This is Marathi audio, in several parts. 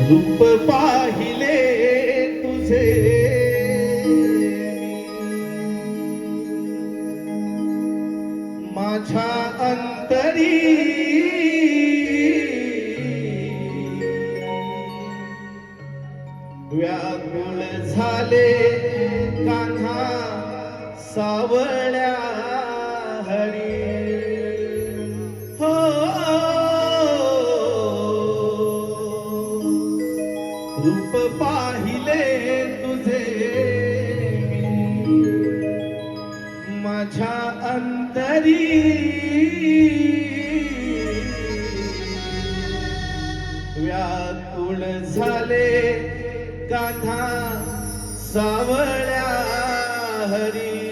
रूप पाहिले तुझे. माझ्या अंतरी व्याकुळ झाले कान्हा सावळ्या. पाहिले तुझे माझ्या अंतरी. व्याकुळ झाले गाथा सावळ्या हरी.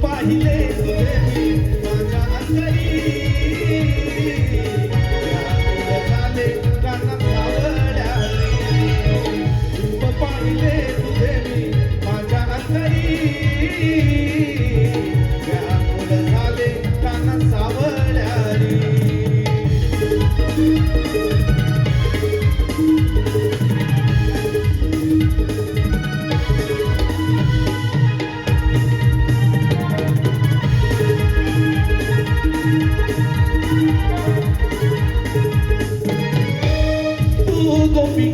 barrilheiro.